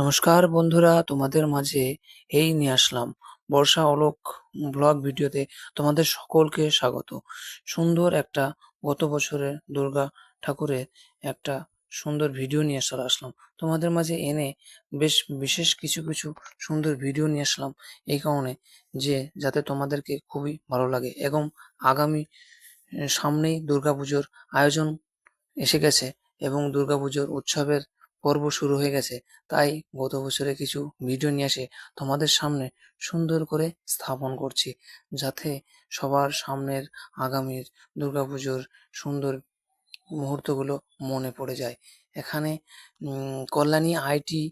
নমস্কার বন্ধুরা, তোমাদের মাঝে এই নিয়ে আসলাম বর্ষা অলোক ব্লগ ভিডিওতে তোমাদের সকলকে স্বাগত। সুন্দর একটা গত বছরের দুর্গা ঠাকুরের একটা সুন্দর ভিডিও নিয়ে আসলে আসলাম। তোমাদের মাঝে এনে বেশ বিশেষ কিছু কিছু সুন্দর ভিডিও নিয়ে আসলাম এই কারণে যে যাতে তোমাদেরকে খুবই ভালো লাগে এবং আগামী সামনেই দুর্গাপুজোর আয়োজন এসে গেছে এবং দুর্গাপুজোর উৎসবের পর্ব শুরু হয়ে গেছে। তাই গত বছরে কিছু ভিডিও নিয়ে এসে তোমাদের সামনে সুন্দর করে স্থাপন করছি, যাতে সবার সামনের আগামীর দুর্গাপুজোর সুন্দর মুহূর্তগুলো মনে পড়ে যায়। এখানে কল্যাণী আইটি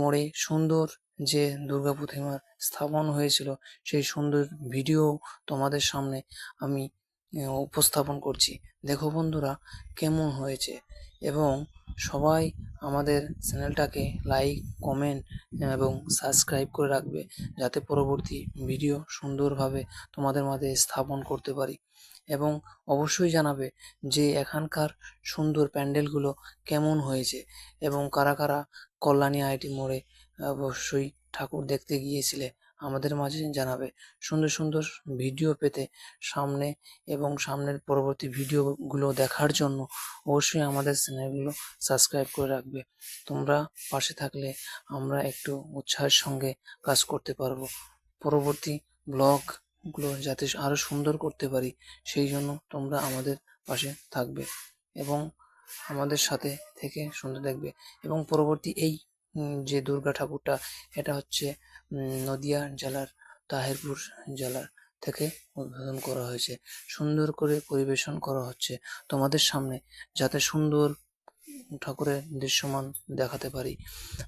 মোড়ে সুন্দর যে দুর্গা প্রতিমার স্থাপন হয়েছিল, সেই সুন্দর ভিডিও তোমাদের সামনে আমি উপস্থাপন করছি। দেখো বন্ধুরা, কেমন হয়েছে এবং সবাই আমাদের চ্যানেলটাকে লাইক কমেন্ট এবং সাবস্ক্রাইব করে রাখবে, যাতে পরবর্তী ভিডিও সুন্দরভাবে তোমাদের মাঝে স্থাপন করতে পারি। এবং অবশ্যই জানাবে যে এখানকার সুন্দর প্যান্ডেলগুলো কেমন হয়েছে, এবং কারা কারা কল্যাণী আইটি মোড়ে অবশ্যই ঠাকুর দেখতে গিয়েছিলে। আমাদের মাঝে জানাবে। সুন্দর সুন্দর ভিডিও পেতে সামনে এবং সামনের পরবর্তী ভিডিওগুলো দেখার জন্য অবশ্যই আমাদের চ্যানেলগুলো সাবস্ক্রাইব করে রাখবে। তোমরা পাশে থাকলে আমরা একটু উৎসাহের সঙ্গে কাজ করতে পারব। পরবর্তী ব্লগগুলো যাতে আরও সুন্দর করতে পারি, সেই জন্য তোমরা আমাদের পাশে থাকবে এবং আমাদের সাথে থেকে সুন্দর দেখবে এবং পরবর্তী এই যে দুর্গা ঠাকুরটা, এটা হচ্ছে নদিয়া জেলার, তাহিরপুর জেলার থেকে উদ্বোধন করা হয়েছে। সুন্দর করে পরিবেশন করা হচ্ছে তোমাদের সামনে, যাতে সুন্দর ঠাকুরের দৃশ্যমান দেখাতে পারি।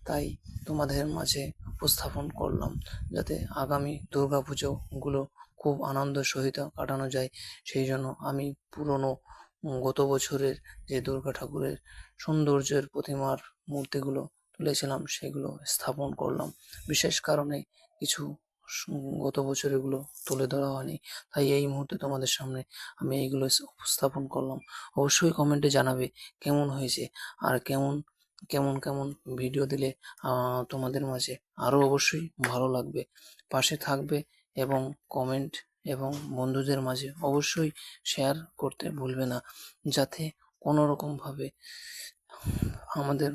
তাই তোমাদের মাঝে উপস্থাপন করলাম, যাতে আগামী দুর্গা পুজোগুলো খুব আনন্দ সহিত কাটানো যায়। সেই জন্য আমি পুরনো গত বছরের যে দুর্গা ঠাকুরের সৌন্দর্যের প্রতিমার মূর্তিগুলো তুলেছিলাম, সেগুলো স্থাপন করলাম। বিশেষ কারণে কিছু গত বছর এগুলো তুলে ধরা হয়নি। তাই এই মুহূর্তে তোমাদের সামনে আমি এইগুলো উপস্থাপন করলাম। অবশ্যই কমেন্টে জানাবে কেমন হয়েছে আর কেমন কেমন কেমন ভিডিও দিলে তোমাদের মাঝে আরও অবশ্যই ভালো লাগবে। পাশে থাকবে এবং কমেন্ট এবং বন্ধুদের মাঝে অবশ্যই শেয়ার করতে ভুলবে না। যাতে কোনো রকম ভাবে আমাদের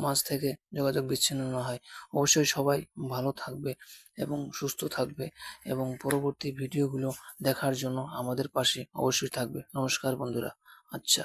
মাঝ থেকে যোগাযোগ বিচ্ছিন্ন না হয়। অবশ্যই সবাই ভালো থাকবে এবং সুস্থ থাকবে এবং পরবর্তী ভিডিওগুলো দেখার জন্য আমাদের পাশে অবশ্যই থাকবে। নমস্কার বন্ধুরা। আচ্ছা।